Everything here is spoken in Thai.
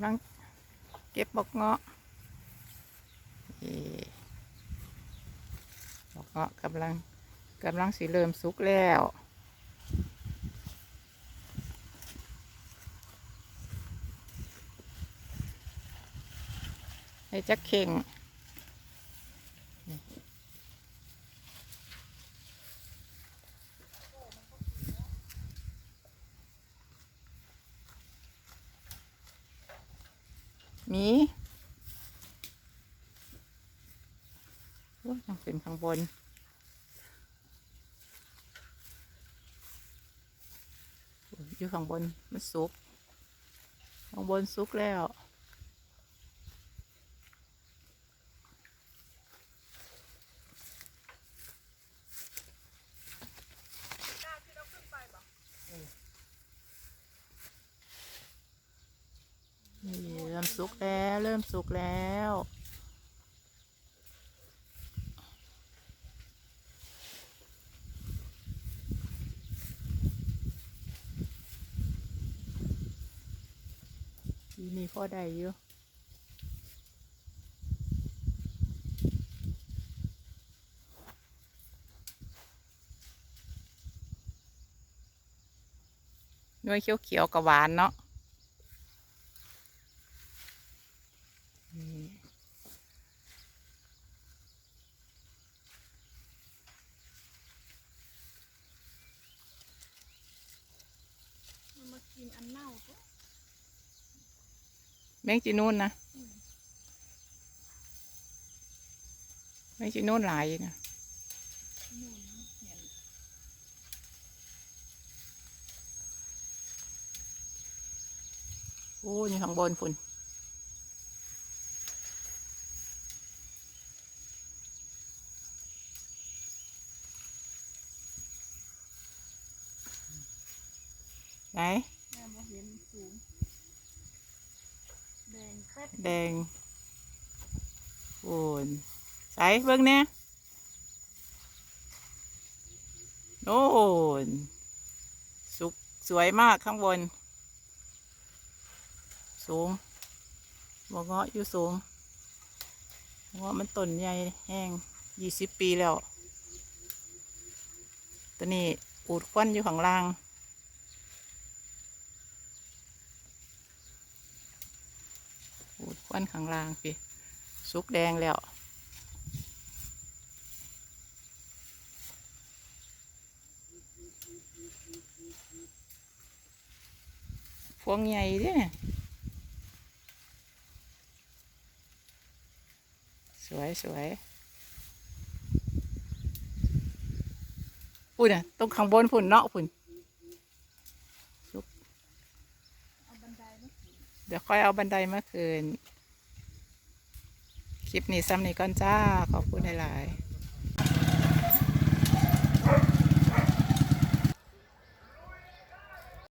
ำลังเก็บบอกเงาะเอ่บอกเงาะกำลังกำลังสีเริ่มสุกแล้วให้จักเข่ง มีโอ้ยยังเป็นข้างบน อยู่ข้างบนมันสุกข้างบนสุกแล้ว นี่เริ่ม สุกแล้ว เริ่มสุกแล้ว ทีนี้พอได้อยู่หน่วยเขียวๆกับหวานเนาะนี่ มันมา กินอันเน่าก็แมงจีนูนนะแมงจีนูนหลายอยู่นะนู่นเห็นโอ้ยข้างบนฝุ่นไหน แม่มาเห็นสูง แดงโอ้นใส่เบิ่งเนี่ยโน่นสุกสวยมากข้างบน สูงบกเงาะอยู่สูงเงาะมันต้นใหญ่แห้งยี่สิบปีแล้ว ตัวนี้อูดควันอยู่ข้างล่าง อูดควันข้างล่างพี่สุกแดงแล้วพวงใหญ่เด้สวยสวยปุ่นอะตรงข้างบนฝุ่นเนาะฝุ่น เอาบันไดมาขึ้น เดี๋ยวค่อยเอาบันไดมาคืน คลิปนี้ซ้ำนี้ก่อนจ้า ขอบคุณหลายๆ